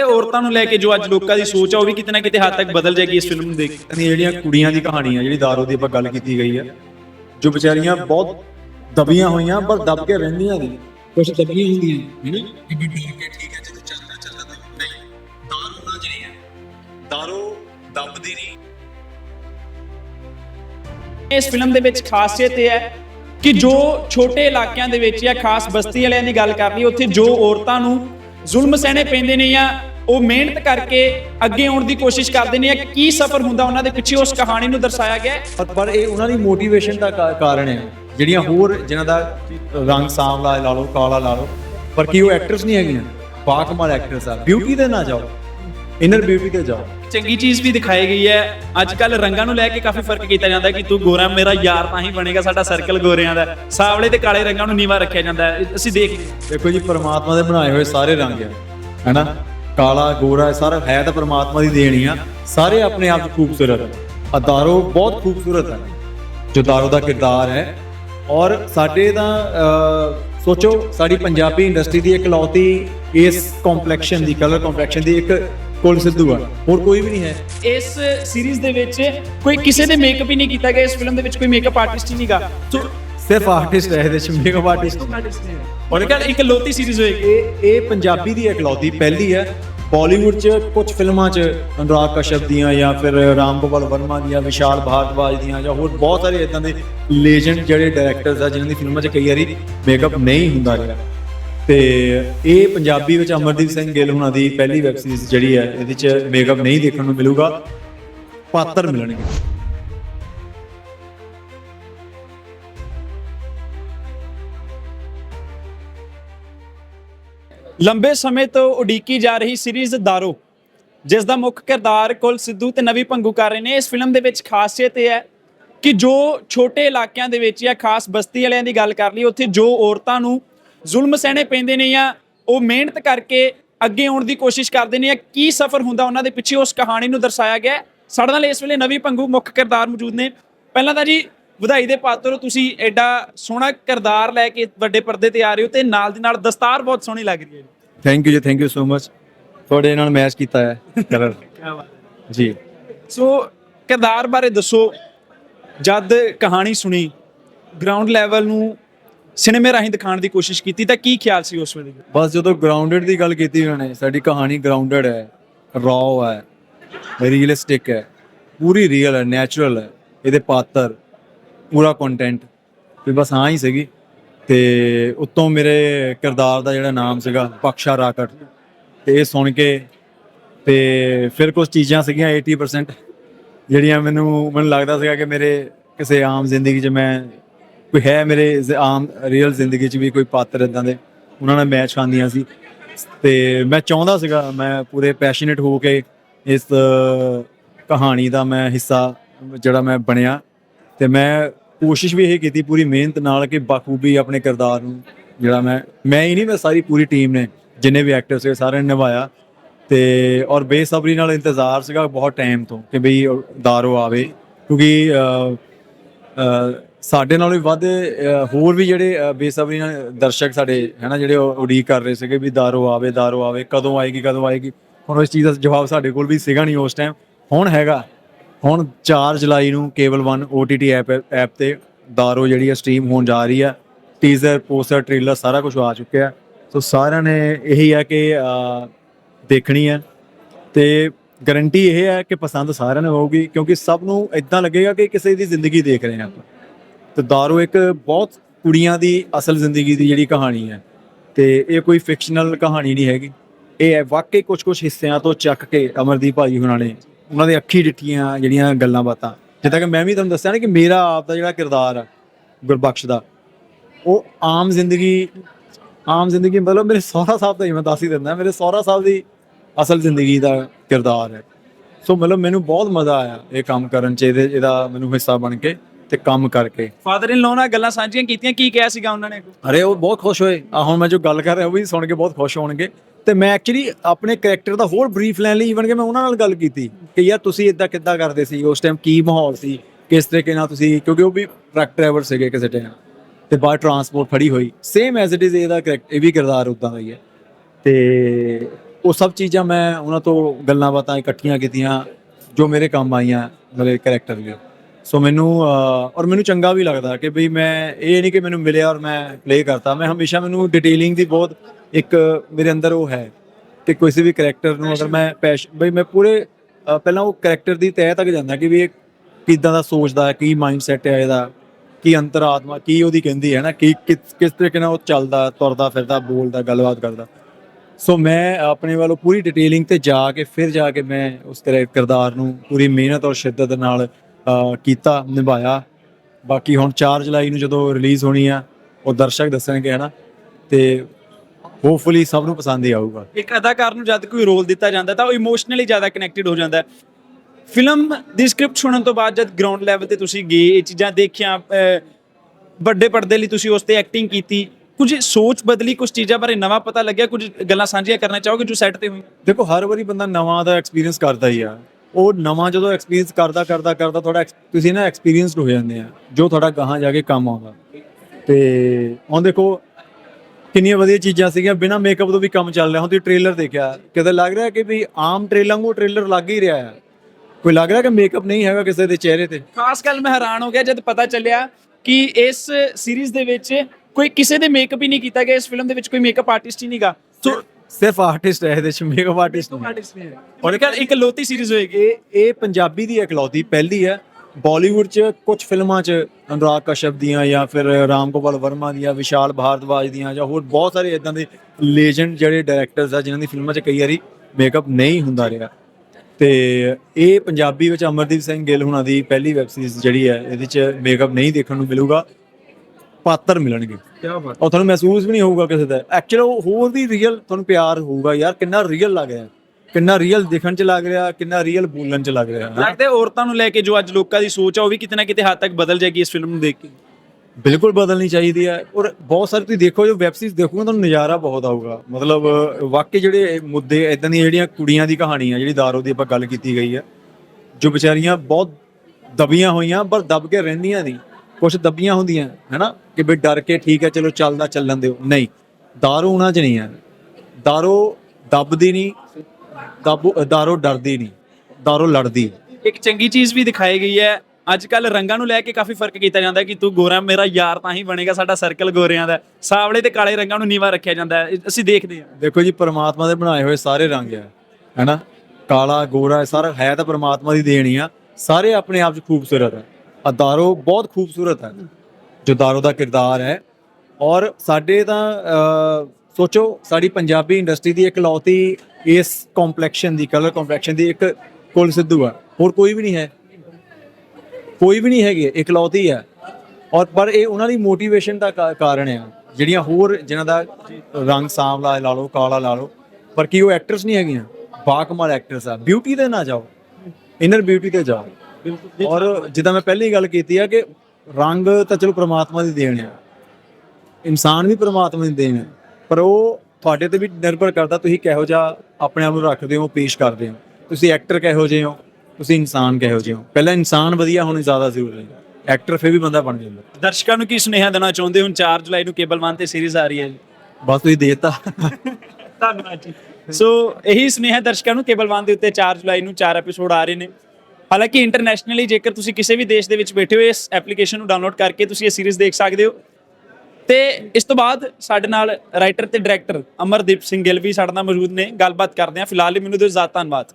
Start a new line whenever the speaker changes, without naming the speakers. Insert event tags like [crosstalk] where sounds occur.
ਤੇ ਔਰਤਾਂ ਨੂੰ ਲੈ ਕੇ ਜੋ ਅੱਜ ਲੋਕਾਂ ਦੀ ਸੋਚ ਆ ਉਹ ਵੀ ਕਿਤੇ ਨਾ ਕਿਤੇ ਹੱਦ ਤੱਕ ਬਦਲ ਜਾਏਗੀ ਇਸ ਫਿਲਮ ਨੂੰ ਦੇਖ ਕੇ।
ਦੀਆਂ ਜਿਹੜੀਆਂ ਕੁੜੀਆਂ ਦੀ ਕਹਾਣੀ ਆ ਜਿਹੜੀ ਦਾਰੂ ਦੀ ਆਪਾਂ ਗੱਲ ਕੀਤੀ ਗਈ ਆ ਜੋ ਵਿਚਾਰੀਆਂ ਬਹੁਤ ਦਬੀਆਂ ਹੋਈਆਂ ਪਰ ਦਬ ਕੇ ਰਹਿੰਦੀਆਂ ਨੇ ਕੁਝ ਦਬੀਆਂ ਹੁੰਦੀਆਂ ਹੈ ਨਾ? ਕਿ ਵੀ ਡਰ ਕੇ ਠੀਕ ਹੈ ਜਦੋਂ ਚੱਲਦਾ ਚੱਲਦਾ ਨਹੀਂ ਦਾਰੂ ਨਾ ਜਿਹੜੀ ਹੈ ਦਾਰੂ ਦਬਦੀ ਨਹੀਂ।
ਇਸ ਫਿਲਮ ਦੇ ਵਿੱਚ ਖਾਸੀਅਤ ਇਹ ਹੈ ਕਿ ਜੋ ਛੋਟੇ ਇਲਾਕਿਆਂ ਦੇ ਵਿੱਚ ਜਾਂ ਖਾਸ ਬਸਤੀ ਵਾਲਿਆਂ ਦੀ ਗੱਲ ਕਰ ਲਈ ਉੱਥੇ ਜੋ ਔਰਤਾਂ ਨੂੰ ਜ਼ੁਲਮ ਸਹਿਣੇ ਪੈਂਦੇ ਨੇ ਜਾਂ ਉਹ ਮਿਹਨਤ ਕਰਕੇ ਅੱਗੇ ਆਉਣ ਦੀ ਕੋਸ਼ਿਸ਼ ਕਰਦੇ ਨੇ ਕੀ ਸਫ਼ਰ ਹੁੰਦਾ ਉਹਨਾਂ ਦੇ ਪਿੱਛੇ ਉਸ ਕਹਾਣੀ ਨੂੰ ਦਰਸਾਇਆ ਗਿਆ ਹੈ?
ਪਰ ਇਹ ਉਹਨਾਂ ਦੀ ਮੋਟੀਵੇਸ਼ਨ ਦਾ ਕਾਰਨ ਹੈ। ਜਿਹੜੀਆਂ ਹੋਰ ਜਿਨ੍ਹਾਂ ਦਾ ਰੰਗ ਸਾਂਵਲਾ ਲਾ ਲਓ ਕਾਲਾ ਲਾ ਲਓ ਪਰ ਕੀ ਉਹ ਐਕਟਰਸ ਨਹੀਂ ਹੈਗੀਆਂ? ਬਾਕਮਾਲ ਐਕਟਰਸ ਆ। ਬਿਊਟੀ ਤੇ ਨਾ ਜਾਓ। ਇਨਰ ਬਿਊਟੀ ਤੇ ਜਾਓ।
ਚੰਗੀ ਚੀਜ਼ ਵੀ ਦਿਖਾਈ ਗਈ ਹੈ। ਅੱਜ ਕੱਲ ਰੰਗਾਂ ਨੂੰ ਲੈ ਕੇ ਕਾਫੀ ਫ਼ਰਕ ਕੀਤਾ ਜਾਂਦਾ ਹੈ ਕਿ ਤੂੰ ਗੋਰਾ ਮੇਰਾ ਯਾਰ ਤਾਂ ਹੀ ਬਣੇਗਾ ਸਾਡਾ ਸਰਕਲ ਗੋਰਿਆਂ ਦਾ ਹੈ। ਸਾਵਲੇ ਤੇ ਕਾਲੇ ਰੰਗਾਂ ਨੂੰ ਨੀਵਾ ਰੱਖਿਆ ਜਾਂਦਾ ਹੈ। ਅਸੀਂ ਦੇਖ
ਦੇਖੋ ਜੀ ਪਰਮਾਤਮਾ ਦੇ ਬਣਾਏ ਹੋਏ ਸਾਰੇ ਰੰਗ ਆ ਹੈਨਾ ਕਾਲਾ ਗੋਰਾ ਸਾਰਾ ਹੈ ਤਾਂ ਪਰਮਾਤਮਾ ਦੀ ਦੇਣ ਆ। ਸਾਰੇ ਆਪਣੇ ਆਪ 'ਚ ਖੂਬਸੂਰਤ। ਆ ਬਹੁਤ ਖੂਬਸੂਰਤ ਹੈ। ਜੋ ਦਾਰੋ ਦਾ ਕਿਰਦਾਰ ਹੈ। ਔਰ ਸਾਡੇ ਤਾਂ ਸੋਚੋ, ਸਾਡੀ ਪੰਜਾਬੀ ਇੰਡਸਟਰੀ ਦੀ ਇਕਲੌਤੀ ਇਸ ਕੰਪਲੈਕਸ਼ਨ ਦੀ ਕਲਰ ਕੰਪਲੈਕਸ਼ਨ ਦੀ ਇੱਕ ਕੋਲ ਸਿੱਧੂ ਆ। ਹੋਰ ਕੋਈ ਵੀ ਨਹੀਂ ਹੈ।
ਇਸ ਸੀਰੀਜ਼ ਦੇ ਵਿੱਚ ਕੋਈ ਕਿਸੇ ਦੇ ਮੇਕਅਪ ਹੀ ਨਹੀਂ ਕੀਤਾ ਗਿਆ, ਇਸ ਫਿਲਮ ਦੇ ਵਿੱਚ ਕੋਈ ਮੇਕਅਪ ਆਰਟਿਸਟ ਹੀ ਨਹੀਂਗਾ ਸੋ
ਸਿਰਫ ਆਰਟਿਸਟ ਹੈ ਇਹਦੇ ਚ ਮੇਕਅਪ ਆਰਟਿਸਟ
ਉਹਨੇ ਕਿਹਾ ਇੱਕ ਲੋਤੀ ਸੀਰੀਜ਼ ਹੋਏਗੀ।
ਇਹ ਇਹ ਪੰਜਾਬੀ ਦੀ ਇਕਲੌਤੀ ਪਹਿਲੀ ਹੈ। ਬਾਲੀਵੁੱਡ 'ਚ ਕੁਝ ਫਿਲਮਾਂ 'ਚ ਅਨੁਰਾਗ ਕਸ਼ਯਪ ਦੀਆਂ ਜਾਂ ਫਿਰ ਰਾਮ ਗੋਪਾਲ ਵਰਮਾ ਦੀਆਂ ਵਿਸ਼ਾਲ ਭਾਰਦਵਾਜ ਦੀਆਂ ਜਾਂ ਹੋਰ ਬਹੁਤ ਸਾਰੇ ਇਦਾਂ ਦੇ ਲੈਜੈਂਡ ਜਿਹੜੇ ਡਾਇਰੈਕਟਰਸ ਆ ਜਿਨ੍ਹਾਂ ਦੀ ਫਿਲਮਾਂ 'ਚ ਕਈ ਵਾਰੀ ਮੇਕਅਪ ਨਹੀਂ ਹੁੰਦਾ ਰਿਹਾ ਤੇ ਇਹ ਪੰਜਾਬੀ ਵਿੱਚ ਅਮਰਦੀਪ ਸਿੰਘ ਗਿੱਲ ਹੁਣਾਂ ਦੀ ਪਹਿਲੀ ਵੈਬ ਸੀਰੀਜ਼ ਜਿਹੜੀ ਹੈ ਇਹਦੇ 'ਚ ਮੇਕਅਪ ਨਹੀਂ ਦੇਖਣ ਨੂੰ ਮਿਲੂਗਾ। ਪਾਤਰ ਮਿਲਣਗੇ।
ਲੰਬੇ ਸਮੇਂ ਤੋਂ ਉਡੀਕੀ ਜਾ ਰਹੀ ਸੀਰੀਜ਼ ਦਾਰੋ, ਜਿਸ ਦਾ ਮੁੱਖ ਕਿਰਦਾਰ ਕੁਲ ਸਿੱਧੂ ਤੇ ਨਵੀ ਪੰਗੂ ਕਰ ਰਹੇ ਨੇ। ਇਸ ਫਿਲਮ ਦੇ ਵਿੱਚ ਖਾਸੀਅਤ ਇਹ ਹੈ ਕਿ ਜੋ ਛੋਟੇ ਇਲਾਕਿਆਂ ਦੇ ਵਿੱਚ ਜਾਂ ਖਾਸ ਬਸਤੀ ਵਾਲਿਆਂ ਦੀ ਗੱਲ ਕਰ ਲਈ ਉੱਥੇ ਜੋ ਔਰਤਾਂ ਨੂੰ ਜ਼ੁਲਮ ਸਹਿਣੇ ਪੈਂਦੇ ਨੇ ਜਾਂ ਉਹ ਮਿਹਨਤ ਕਰਕੇ ਅੱਗੇ ਆਉਣ ਦੀ ਕੋਸ਼ਿਸ਼ ਕਰਦੇ ਨੇ ਜਾਂ ਕੀ ਸਫ਼ਰ ਹੁੰਦਾ ਉਹਨਾਂ ਦੇ ਪਿੱਛੇ, ਉਸ ਕਹਾਣੀ ਨੂੰ ਦਰਸਾਇਆ ਗਿਆ ਸਾਡੇ ਨਾਲ ਇਸ ਵੇਲੇ ਨਵੀ ਪੰਗੂ ਮੁੱਖ ਕਿਰਦਾਰ ਮੌਜੂਦ ਨੇ। ਪਹਿਲਾਂ ਤਾਂ ਜੀ ਵਧਾਈ ਦੇ ਪਾਤਰ ਤੁਸੀਂ ਐਡਾ ਸੋਹਣਾ ਕਿਰਦਾਰ ਲੈ ਕੇ ਵੱਡੇ ਪਰਦੇ ਤੇ ਆ ਰਹੇ ਹੋ ਤੇ ਨਾਲ ਦੀ ਨਾਲ ਦਸਤਾਰ ਬਹੁਤ ਸੋਹਣੀ ਲੱਗ ਰਹੀ ਹੈ।
ਥੈਂਕ ਯੂ ਜੀ ਥੈਂਕ ਯੂ ਸੋ ਮਚ ਤੁਹਾਡੇ ਨਾਲ ਮੈਚ ਕੀਤਾ ਹੈ ਕਲਰ। [laughs] ਜੀ।
ਸੋ ਕਿਰਦਾਰ ਬਾਰੇ ਦੱਸੋ ਜਦ ਕਹਾਣੀ ਸੁਣੀ ਗਰਾਊਂਡ ਲੈਵਲ ਨੂੰ ਸਿਨੇਮੇ ਰਾਹੀਂ ਦਿਖਾਉਣ ਦੀ ਕੋਸ਼ਿਸ਼ ਕੀਤੀ ਤਾਂ ਕੀ ਖਿਆਲ ਸੀ ਉਸ ਵੇਲੇ?
ਬਸ ਜਦੋਂ ਗਰਾਊਂਡਡ ਦੀ ਗੱਲ ਕੀਤੀ ਉਹਨਾਂ ਨੇ ਸਾਡੀ ਕਹਾਣੀ ਗਰਾਊਂਡਡ ਹੈ ਰॉ ਹੈ ਰੀਅਲਿਸਟਿਕ ਹੈ ਪੂਰੀ ਰੀਅਲ ਹੈ ਨੈਚੁਰਲ ਹੈ ਇਹਦੇ ਪਾਤਰ। ਪੂਰਾ ਕੰਟੈਂਟ ਵੀ ਬਸ ਹਾਂ ਹੀ ਸੀਗੀ। ਤੇ ਉੱਤੋਂ ਮੇਰੇ ਕਿਰਦਾਰ ਦਾ ਜਿਹੜਾ ਨਾਮ ਸੀਗਾ ਪਕਸ਼ਾ ਰਾਕਟ, ਤੇ ਇਹ ਸੁਣ ਕੇ ਤੇ ਫਿਰ ਕੁਝ ਚੀਜ਼ਾਂ ਸੀਗੀਆਂ 80% ਜਿਹੜੀਆਂ ਮੈਨੂੰ ਮੈਨੂੰ ਲੱਗਦਾ ਸੀਗਾ ਕਿ ਮੇਰੇ ਕਿਸੇ ਆਮ ਜ਼ਿੰਦਗੀ 'ਚ ਮੈਂ, ਕੋਈ ਹੈ ਮੇਰੇ ਆਮ ਰੀਅਲ ਜ਼ਿੰਦਗੀ 'ਚ ਵੀ ਕੋਈ ਪਾਤਰ ਇਦਾਂ ਦੇ। ਉਹਨਾਂ ਨਾਲ ਮੈਚ ਖਾਂਦੀਆਂ ਸੀ। ਤੇ ਮੈਂ ਚਾਹੁੰਦਾ ਸੀਗਾ, ਮੈਂ ਪੂਰੇ ਪੈਸ਼ਨੇਟ ਹੋ ਕੇ ਇਸ ਕਹਾਣੀ ਦਾ ਮੈਂ ਹਿੱਸਾ ਜਿਹੜਾ ਮੈਂ ਬਣਿਆ। ਤੇ ਮੈਂ ਕੋਸ਼ਿਸ਼ ਵੀ ਇਹ ਕੀਤੀ ਪੂਰੀ ਮਿਹਨਤ ਨਾਲ ਕਿ ਬਾਖੂਬੀ ਆਪਣੇ ਕਿਰਦਾਰ ਨੂੰ ਜਿਹੜਾ ਮੈਂ ਮੈਂ ਹੀ ਨਹੀਂ, ਮੈਂ ਸਾਰੀ ਪੂਰੀ ਟੀਮ ਨੇ, ਜਿੰਨੇ ਵੀ ਐਕਟਰ ਸੀ ਸਾਰਿਆਂ ਨੇ ਨਿਭਾਇਆ। ਤੇ ਔਰ ਬੇਸਬਰੀ ਨਾਲ ਇੰਤਜ਼ਾਰ ਸੀਗਾ ਬਹੁਤ ਟਾਈਮ ਤੋਂ ਕਿ ਬਈ ਦਾਰੋ ਆਵੇ, ਕਿਉਂਕਿ ਸਾਡੇ ਨਾਲੋਂ ਵੀ ਵੱਧ ਹੋਰ ਵੀ ਜਿਹੜੇ ਬੇਸਬਰੀ ਨਾਲ ਦਰਸ਼ਕ ਸਾਡੇ, ਹੈਨਾ, ਜਿਹੜੇ ਉਹ ਉਡੀਕ ਕਰ ਰਹੇ ਸੀਗੇ ਵੀ ਦਾਰੋ ਆਵੇ ਦਾਰੋ ਆਵੇ, ਕਦੋਂ ਆਏਗੀ ਕਦੋਂ ਆਏਗੀ। ਹੁਣ ਇਸ ਚੀਜ਼ ਦਾ ਜਵਾਬ ਸਾਡੇ ਕੋਲ ਵੀ ਸੀਗਾ ਨਹੀਂ ਉਸ ਟਾਈਮ ਹੁਣ ਹੈਗਾ। ਹੁਣ 4 ਜੁਲਾਈ ਨੂੰ ਕੇਬਲ 1 OTT ਐਪ ਐਪ ਤੇ ਦਾਰੋ ਜਿਹੜੀ ਹੈ ਸਟ੍ਰੀਮ ਹੋਣ ਜਾ ਰਹੀ ਹੈ ਟੀਜ਼ਰ ਪੋਸਟਰ ਟ੍ਰੇਲਰ ਸਾਰਾ ਕੁਝ ਆ ਚੁੱਕਿਆ। ਸੋ ਸਾਰਿਆਂ ਨੇ ਇਹੀ ਹੈ ਕਿ ਦੇਖਣੀ ਹੈ ਤੇ ਗਾਰੰਟੀ ਇਹ ਹੈ ਕਿ ਪਸੰਦ ਸਾਰਿਆਂ ਨੂੰ ਹੋਊਗੀ ਕਿਉਂਕਿ ਸਭ ਨੂੰ ਇਦਾਂ ਲੱਗੇਗਾ ਕਿ ਕਿਸੇ ਦੀ ਜ਼ਿੰਦਗੀ ਦੇਖ ਰਹੇ ਹਾਂ ਆਪਾਂ। ਤੇ ਦਾਰੋ ਇੱਕ ਬਹੁਤ ਕੁੜੀਆਂ ਦੀ ਅਸਲ ਜ਼ਿੰਦਗੀ ਦੀ ਜਿਹੜੀ ਕਹਾਣੀ ਹੈ ਤੇ ਇਹ ਕੋਈ ਫਿਕਸ਼ਨਲ ਕਹਾਣੀ ਨਹੀਂ ਹੈਗੀ। ਇਹ ਹੈ ਵਾਕਈ ਕੁਝ ਕੁਝ ਹਿੱਸਿਆਂ ਤੋਂ ਚੱਕ ਕੇ ਅਮਰਦੀਪ ਭਾਈ ਹੁਣਾਂ ਨੇ ਉਹਨਾਂ ਦੇ ਅੱਖੀ ਡਿੱਠੀਆਂ ਜਿਹੜੀਆਂ ਗੱਲਾਂ ਬਾਤਾਂ। ਜਿੱਦਾਂ ਕਿ ਮੈਂ ਵੀ ਤੁਹਾਨੂੰ ਦੱਸਿਆ ਨਾ ਕਿ ਮੇਰਾ ਆਪ ਦਾ ਜਿਹੜਾ ਕਿਰਦਾਰ ਆ, ਗੁਰਬਖਸ਼ ਦਾ, ਉਹ ਆਮ ਜ਼ਿੰਦਗੀ ਆਮ ਜ਼ਿੰਦਗੀ ਮਤਲਬ ਮੇਰੇ ਸਹੁਰਾ ਸਾਹਿਬ ਦਾ ਹੀ ਮੈਂ ਦੱਸ ਹੀ ਦਿੰਦਾ, ਮੇਰੇ ਸਹੁਰਾ ਸਾਹਿਬ ਦੀ ਅਸਲ ਜ਼ਿੰਦਗੀ ਦਾ ਕਿਰਦਾਰ ਹੈ। ਸੋ ਮਤਲਬ ਮੈਨੂੰ ਬਹੁਤ ਮਜ਼ਾ ਆਇਆ ਇਹ ਕੰਮ ਕਰਨ ਚ, ਇਹਦੇ, ਇਹਦਾ ਮੈਨੂੰ ਹਿੱਸਾ ਬਣ ਕੇ। ਤੇ ਕੰਮ ਕਰਕੇ।
ਫਾਦਰ ਇਨ ਲੋ ਨਾਲ ਗੱਲਾਂ ਸਾਂਝੀਆਂ ਕੀਤੀਆਂ ਕੀ ਕਿਹਾ ਸੀਗਾ ਉਹਨਾਂ ਨੇ?
ਅਰੇ ਉਹ ਬਹੁਤ ਖੁਸ਼ ਹੋਏ। ਆ ਹੁਣ ਮੈਂ ਜੋ ਗੱਲ ਕਰ ਰਿਹਾ ਉਹ ਵੀ ਸੁਣ ਕੇ ਬਹੁਤ ਖੁਸ਼ ਹੋਣਗੇ। ਤੇ ਮੈਂ ਐਕਚੁਅਲੀ ਆਪਣੇ ਕੈਰੈਕਟਰ ਦਾ ਹੋਰ ਬਰੀਫ ਲੈਣ ਲਈ ਈਵਨ ਕਿ ਮੈਂ ਉਹਨਾਂ ਨਾਲ ਗੱਲ ਕੀਤੀ ਕਿ ਯਾਰ ਤੁਸੀਂ ਇਦਾਂ ਕਿੱਦਾਂ ਕਰਦੇ ਸੀ ਉਸ ਟਾਈਮ ਕੀ ਮਾਹੌਲ ਸੀ ਕਿਸ ਤਰੀਕੇ ਨਾਲ ਤੁਸੀਂ ਕਿਉਂਕਿ ਉਹ ਵੀ ਟਰੱਕ ਡਰਾਈਵਰ ਸੀਗੇ ਕਿਸੇ ਟਾਈਮ ਤੇ ਬਾਹਰ ਟਰਾਂਸਪੋਰਟ ਫੜੀ ਹੋਈ। ਸੇਮ ਐਜ਼ ਇਟ ਇਜ਼ ਇਹਦਾ character- ਇਹ ਵੀ ਕਿਰਦਾਰ ਉਦਾਂ ਦਾ ਹੀ ਹੈ। ਤੇ ਉਹ ਸਭ ਚੀਜ਼ਾਂ ਮੈਂ ਉਹਨਾਂ ਤੋਂ ਗੱਲਾਂ ਬਾਤਾਂ ਇਕੱਠੀਆਂ ਕੀਤੀਆਂ ਜੋ ਮੇਰੇ ਕੰਮ ਆਈਆਂ ਮੇਰੇ ਕੈਰੈਕਟਰ ਲਈ ਸੋ ਮੈਨੂੰ ਔਰ ਮੈਨੂੰ ਚੰਗਾ ਵੀ ਲੱਗਦਾ ਕਿ ਬਈ ਮੈਂ ਇਹ ਨਹੀਂ ਕਿ ਮੈਨੂੰ ਮਿਲਿਆ ਔਰ ਮੈਂ ਪਲੇ ਕਰਤਾ। ਮੈਂ ਹਮੇਸ਼ਾ ਮੈਨੂੰ ਡਿਟੇਲਿੰਗ ਦੀ ਬਹੁਤ ਇੱਕ ਮੇਰੇ ਅੰਦਰ ਉਹ ਹੈ ਕਿ ਕਿਸੇ ਵੀ ਕੈਰੈਕਟਰ ਨੂੰ ਅਗਰ ਮੈਂ ਪੈਸ਼ਨ ਬਈ ਮੈਂ ਪੂਰੇ ਪਹਿਲਾਂ ਉਹ ਕੈਰੈਕਟਰ ਦੀ ਤਹਿ ਤੱਕ ਜਾਂਦਾ ਕਿ ਵੀ ਇਹ ਕਿਦਾਂ ਦਾ ਸੋਚਦਾ ਹੈ ਕੀ ਮਾਈਂਡ ਸੈਟ ਹੈ ਇਹਦਾ ਕੀ ਅੰਤਰਾਤਮਾ ਕੀ ਉਹਦੀ ਕਹਿੰਦੀ ਹੈ ਨਾ ਕੀ ਕਿਸ ਤਰੀਕੇ ਨਾਲ ਉਹ ਚੱਲਦਾ ਤੁਰਦਾ ਫਿਰਦਾ ਬੋਲਦਾ ਗੱਲਬਾਤ ਕਰਦਾ। ਸੋ ਮੈਂ ਆਪਣੇ ਵੱਲੋਂ ਪੂਰੀ ਡਿਟੇਲਿੰਗ ਤੇ ਜਾ ਕੇ ਫਿਰ ਜਾ ਕੇ ਮੈਂ ਉਸ ਤਰ੍ਹਾਂ ਕਿਰਦਾਰ ਨੂੰ ਪੂਰੀ ਮਿਹਨਤ ਔਰ ਸ਼ਿੱਦਤ ਨਾਲ ਕੀਤਾ ਨਿਭਾਇਆ। ਬਾਕੀ ਹੁਣ 4 ਜੁਲਾਈ ਨੂੰ ਜਦੋਂ ਰਿਲੀਜ਼ ਹੋਣੀ ਆ ਉਹ ਦਰਸ਼ਕ ਦੱਸਣਗੇ ਹਨਾ? ਤੇ ਹੋਪਫੁਲੀ ਸਭ ਨੂੰ ਪਸੰਦ ਹੀ ਆਊਗਾ।
ਇੱਕ ਅਦਾਕਾਰ ਨੂੰ ਜਦ ਕੋਈ ਰੋਲ ਦਿੱਤਾ ਜਾਂਦਾ ਤਾਂ ਉਹ ਇਮੋਸ਼ਨਲੀ ਜ਼ਿਆਦਾ ਕਨੈਕਟਡ ਹੋ ਜਾਂਦਾ। ਫਿਲਮ ਦੀ ਸਕ੍ਰਿਪਟ ਸੁਣਨ ਤੋਂ ਬਾਅਦ ਜਦ ਗਰਾਊਂਡ ਲੈਵਲ ਤੇ ਤੁਸੀਂ ਗਏ ਇਹ ਚੀਜ਼ਾਂ ਦੇਖੀਆਂ ਵੱਡੇ ਪਰਦੇ ਲਈ ਤੁਸੀਂ ਉਸ ਤੇ ਐਕਟਿੰਗ ਕੀਤੀ ਕੁਝ ਸੋਚ ਬਦਲੀ ਕੁਝ ਚੀਜ਼ਾਂ ਬਾਰੇ ਨਵਾਂ ਪਤਾ ਲੱਗਿਆ ਕੁਝ ਗੱਲਾਂ ਸਾਂਝੀਆਂ ਕਰਨਾ ਚਾਹੋਗੇ ਜੋ ਸੈੱਟ ਤੇ ਹੋਈ
ਦੇਖੋ ਹਰ ਵਾਰੀ ਬੰਦਾ ਨਵਾਂ ਦਾ ਐਕਸਪੀਰੀਅੰਸ ਕਰਦਾ ਹੀ ਆ। ਉਹ ਨਵਾਂ ਜਦੋਂ ਐਕਸਪੀਰੀਅੰਸ ਕਰਦਾ ਕਰਦਾ ਕਰਦਾ ਥੋੜਾ ਤੁਸੀਂ ਨਾ ਐਕਸਪੀਰੀਅੰਸਡ ਹੋ ਜਾਂਦੇ ਆ, ਜੋ ਤੁਹਾਡਾ ਗਾਹਾਂ ਜਾ ਕੇ ਕੰਮ ਆਉਂਦਾ। ਤੇ ਹੁਣ ਦੇਖੋ, ਕਿੰਨੀਆਂ ਵਧੀਆ ਚੀਜ਼ਾਂ ਸੀਗੀਆਂ, ਬਿਨਾ ਮੇਕਅਪ ਤੋਂ ਵੀ ਕੰਮ ਚੱਲ ਰਿਹਾ। ਹੁਣ ਤੁਸੀਂ ਟ੍ਰੇਲਰ ਦੇਖਿਆ, ਕਿਤੇ ਲੱਗ ਰਿਹਾ ਕਿ ਵੀ ਆਮ ਟ੍ਰੇਲਰ ਨੂੰ ਟ੍ਰੇਲਰ ਲੱਗ ਹੀ ਰਿਹਾ ਹੈ ਕੋਈ ਲੱਗ ਰਿਹਾ ਕਿ ਮੇਕਅਪ ਨਹੀਂ ਹੈਗਾ ਕਿਸੇ ਦੇ ਚਿਹਰੇ ਤੇ?
ਖਾਸ ਗੱਲ ਮੈਂ ਹੈਰਾਨ ਹੋ ਗਿਆ ਜਦ ਪਤਾ ਚੱਲਿਆ ਕਿ ਇਸ ਸੀਰੀਜ਼ ਦੇ ਵਿੱਚ ਕੋਈ ਕਿਸੇ ਦੇ ਮੇਕਅਪ ਹੀ ਨਹੀਂ ਕੀਤਾ ਗਿਆ, ਇਸ ਫਿਲਮ ਦੇ ਵਿੱਚ ਕੋਈ ਮੇਕਅਪ ਆਰਟਿਸਟ ਹੀ ਨਹੀਂਗਾ ਸੋ
ਸਿਰਫ ਆਰਟਿਸਟ ਹੈ ਇਹਦੇ ਚ ਮੇਕਅਪ ਆਰਟਿਸਟ ਨਹੀਂ
ਆਰਟਿਸਟ ਨਹੀਂ ਔਰ ਇੱਕ ਲੋਤੀ ਸੀਰੀਜ਼ ਹੋਏਗੀ।
ਇਹ ਇਹ ਪੰਜਾਬੀ ਦੀ ਇਕਲੌਤੀ ਪਹਿਲੀ ਹੈ। ਬਾਲੀਵੁੱਡ 'ਚ ਕੁਝ ਫਿਲਮਾਂ 'ਚ ਅਨੁਰਾਗ ਕਸ਼ਯਪ ਦੀਆਂ ਜਾਂ ਫਿਰ ਰਾਮ ਗੋਪਾਲ ਵਰਮਾ ਦੀਆਂ ਵਿਸ਼ਾਲ ਭਾਰਦਵਾਜ ਦੀਆਂ ਜਾਂ ਹੋਰ ਬਹੁਤ ਸਾਰੇ ਇਦਾਂ ਦੇ ਲੈਜੈਂਡ ਜਿਹੜੇ ਡਾਇਰੈਕਟਰਸ ਆ ਜਿਨ੍ਹਾਂ ਦੀ ਫਿਲਮਾਂ 'ਚ ਕਈ ਵਾਰੀ ਮੇਕਅਪ ਨਹੀਂ ਹੁੰਦਾ ਰਿਹਾ। ਤੇ ਇਹ ਪੰਜਾਬੀ ਵਿੱਚ ਅਮਰਦੀਪ ਸਿੰਘ ਗਿੱਲ ਹੁਣਾਂ ਦੀ ਪਹਿਲੀ ਵੈਬ ਸੀਰੀਜ਼ ਜਿਹੜੀ ਹੈ ਇਹਦੇ 'ਚ ਮੇਕਅਪ ਨਹੀਂ ਦੇਖਣ ਨੂੰ ਮਿਲੂਗਾ। ਪਾਤਰ ਮਿਲਣਗੇ।
ਕੀ ਬਾਤ
ਉਹ ਤੁਹਾਨੂੰ ਮਹਿਸੂਸ ਵੀ ਨਹੀਂ ਹੋਊਗਾ ਕਿਸੇ ਦਾ। ਐਕਚੁਅਲ ਉਹ ਹੋਰ ਵੀ ਰੀਅਲ ਤੁਹਾਨੂੰ ਪਿਆਰ ਹੋਊਗਾ ਯਾਰ ਕਿੰਨਾ ਰੀਅਲ ਲੱਗ ਰਿਹਾ। ਕਿੰਨਾ ਰੀਅਲ ਦਿਖਣ 'ਚ ਲੱਗ ਰਿਹਾ ਕਿੰਨਾ ਰੀਅਲ ਬੋਲਣ 'ਚ ਲੱਗ ਰਿਹਾ?
ਲੱਗਦਾ ਹੈ ਔਰਤਾਂ ਨੂੰ ਲੈ ਕੇ ਜੋ ਅੱਜ ਲੋਕਾਂ ਦੀ ਸੋਚ ਆ ਉਹ ਵੀ ਕਿਤੇ ਨਾ ਕਿਤੇ ਹੱਦ ਤੱਕ ਬਦਲ ਜਾਏਗੀ ਇਸ ਫਿਲਮ ਨੂੰ ਦੇਖ ਕੇ।
ਬਿਲਕੁਲ ਬਦਲਣੀ ਚਾਹੀਦੀ ਹੈ। ਔਰ ਬਹੁਤ ਸਾਰੇ ਤੁਸੀਂ ਦੇਖੋ ਜੋ ਵੈਬ ਸੀਰੀਜ਼ ਦੇਖੋਗੇ ਤੁਹਾਨੂੰ ਨਜ਼ਾਰਾ ਬਹੁਤ ਆਊਗਾ। ਮਤਲਬ ਵਾਕਈ ਜਿਹੜੇ ਮੁੱਦੇ ਇਦਾਂ ਦੀਆਂ ਜਿਹੜੀਆਂ ਕੁੜੀਆਂ ਦੀ ਕਹਾਣੀ ਆ ਜਿਹੜੀ ਦਾਰੋ ਦੀ ਆਪਾਂ ਗੱਲ ਕੀਤੀ ਗਈ ਹੈ ਜੋ ਵਿਚਾਰੀਆਂ ਬਹੁਤ ਦਬੀਆਂ ਹੋਈਆਂ ਪਰ ਦਬ ਕੇ ਰਹਿੰਦੀਆਂ ਨਹੀਂ। ਕੁਝ ਦਬੀਆਂ ਹੁੰਦੀਆਂ ਹੈਨਾ? ਕਿ ਵੀ ਡਰ ਕੇ ਠੀਕ ਹੈ ਚਲੋ ਚੱਲਦਾ ਚੱਲਣ ਦਿਓ। ਨਹੀਂ ਦਾਰੂ ਉਹਨਾਂ 'ਚ ਨਹੀਂ ਹੈ। ਦਾਰੂ ਦਬਦੀ ਨਹੀਂ ਦਬ ਦਾਰੂ ਡਰਦੀ ਨਹੀਂ ਦਾਰੂ ਲੜਦੀ ਹੈ।
ਇੱਕ ਚੰਗੀ ਚੀਜ਼ ਵੀ ਦਿਖਾਈ ਗਈ ਹੈ। ਅੱਜ ਕੱਲ ਰੰਗਾਂ ਨੂੰ ਲੈ ਕੇ ਕਾਫੀ ਫ਼ਰਕ ਕੀਤਾ ਜਾਂਦਾ ਹੈ ਕਿ ਤੂੰ ਗੋਰਾ ਮੇਰਾ ਯਾਰ ਤਾਂ ਹੀ ਬਣੇਗਾ ਸਾਡਾ ਸਰਕਲ ਗੋਰਿਆਂ ਦਾ। ਸਾਵਲੇ ਤੇ ਕਾਲੇ ਰੰਗਾਂ ਨੂੰ ਨੀਵਾ ਰੱਖਿਆ ਜਾਂਦਾ ਹੈ। ਇਹ ਅਸੀਂ ਦੇਖਦੇ ਹਾਂ।
ਦੇਖੋ ਜੀ ਪਰਮਾਤਮਾ ਦੇ ਬਣਾਏ ਹੋਏ ਸਾਰੇ ਰੰਗ ਆ ਹੈਨਾ? ਕਾਲਾ ਗੋਰਾ ਇਹ ਸਾਰਾ ਹੈ ਤਾਂ ਪਰਮਾਤਮਾ ਦੀ ਦੇਣ ਹੀ ਆ। ਸਾਰੇ ਆਪਣੇ ਆਪ 'ਚ ਖੂਬਸੂਰਤ ਹੈ ਆ। ਦਾਰੋ ਬਹੁਤ ਖੂਬਸੂਰਤ ਹੈ, ਜੋ ਦਾਰੋ ਦਾ ਕਿਰਦਾਰ ਹੈ। ਔਰ ਸਾਡੇ ਤਾਂ ਸੋਚੋ, ਸਾਡੀ ਪੰਜਾਬੀ ਇੰਡਸਟਰੀ ਦੀ ਇਕਲੌਤੀ ਇਸ ਕੰਪਲੈਕਸ਼ਨ ਦੀ ਕਲਰ ਕੰਪਲੈਕਸ਼ਨ ਦੀ ਇੱਕ ਕੁਲ ਸਿੱਧੂ ਆ। ਹੋਰ ਕੋਈ ਵੀ ਨਹੀਂ ਹੈ। ਕੋਈ ਵੀ ਨਹੀਂ ਹੈਗੇ ਇਕਲੌਤੀ ਹੈ। ਔਰ ਪਰ ਇਹ ਉਹਨਾਂ ਦੀ ਮੋਟੀਵੇਸ਼ਨ ਦਾ ਕਾ- ਕਾਰਨ ਆ। ਜਿਹੜੀਆਂ ਹੋਰ, ਜਿਨ੍ਹਾਂ ਦਾ ਰੰਗ ਸਾਂਵਲਾ ਲਾ ਲਓ, ਕਾਲਾ ਲਾ ਲਓ, ਪਰ ਕੀ ਉਹ ਐਕਟਰਸ ਨਹੀਂ ਹੈਗੀਆਂ? ਬਾਕਮਾਲ ਐਕਟਰਸ ਆ। ਬਿਊਟੀ ਤੇ ਨਾ ਜਾਓ। ਇਨਰ ਬਿਊਟੀ ਤੇ ਜਾਓ। ਔਰ ਜਿੱਦਾਂ ਮੈਂ ਪਹਿਲੀ ਗੱਲ ਕੀਤੀ ਆ ਕਿ ਰੰਗ ਤਾਂ ਚਲੋ ਪ੍ਰਮਾਤਮਾ ਦੀ ਦੇਣ ਆ। ਇਨਸਾਨ ਵੀ ਪ੍ਰਮਾਤਮਾ ਦੀ ਦੇਣ ਆ। ਪਰ ਉਹ ਤੁਹਾਡੇ ਤੇ ਵੀ ਨਿਰਭਰ ਕਰਦਾ ਤੁਸੀਂ ਕਿਹੋ ਜਿਹਾ ਆਪਣੇ ਆਪ ਨੂੰ ਰੱਖਦੇ ਹੋ ਪੇਸ਼ ਕਰਦੇ ਹੋ। ਤੁਸੀਂ ਐਕਟਰ ਕਿਹੋ ਜਿਹੇ ਹੋ? ਤੁਸੀਂ ਇਨਸਾਨ ਕਿਹੋ ਜਿਹੇ ਹੋ? ਪਹਿਲਾਂ ਇਨਸਾਨ ਵਧੀਆ ਹੋਣੀ ਜ਼ਿਆਦਾ ਜ਼ਰੂਰੀ ਹੈ ਐਕਟਰ ਫਿਰ ਵੀ ਬੰਦਾ ਬਣ ਜਾਂਦਾ।
ਦਰਸ਼ਕਾਂ ਨੂੰ ਕੀ ਸੁਨੇਹਾ ਦੇਣਾ ਚਾਹੁੰਦੇ ਹੋ? ਹੁਣ 4 ਜੁਲਾਈ ਨੂੰ ਕੇਬਲ 1 ਤੇ ਸੀਰੀਜ਼ ਆ ਰਹੀ ਹੈ ਜੀ।
ਬਸ ਤੁਸੀਂ ਦੇਤਾ।
ਧੰਨਵਾਦ ਜੀ। ਸੋ ਇਹੀ ਸੁਨੇਹਾ ਦਰਸ਼ਕਾਂ ਨੂੰ ਕੇਬਲ 1 ਦੇ ਉੱਤੇ 4 ਜੁਲਾਈ ਨੂੰ 4 ਐਪੀਸੋਡ ਆ ਰਹੇ ਨੇ। ਹਾਲਾਂਕਿ ਇੰਟਰਨੈਸ਼ਨਲੀ ਜੇਕਰ ਤੁਸੀਂ ਕਿਸੇ ਵੀ ਦੇਸ਼ ਦੇ ਵਿੱਚ ਬੈਠੇ ਹੋ ਇਸ ਐਪਲੀਕੇਸ਼ਨ ਨੂੰ ਡਾਊਨਲੋਡ ਕਰਕੇ ਤੁਸੀਂ ਇਹ ਸੀਰੀਜ਼ ਦੇਖ ਸਕਦੇ ਹੋ। ਤੇ ਇਸ ਤੋਂ ਬਾਅਦ ਸਾਡੇ ਨਾਲ ਰਾਈਟਰ ਤੇ ਡਾਇਰੈਕਟਰ ਅਮਰਦੀਪ ਸਿੰਘ ਗਿੱਲ ਵੀ ਸਾਡੇ ਨਾਲ ਮੌਜੂਦ ਨੇ। ਗੱਲਬਾਤ ਕਰਦੇ ਹਾਂ। ਫਿਲਹਾਲ ਲਈ ਮੈਨੂੰ ਦਿਓ ਇਜਾਜ਼ਤ ਧੰਨਵਾਦ।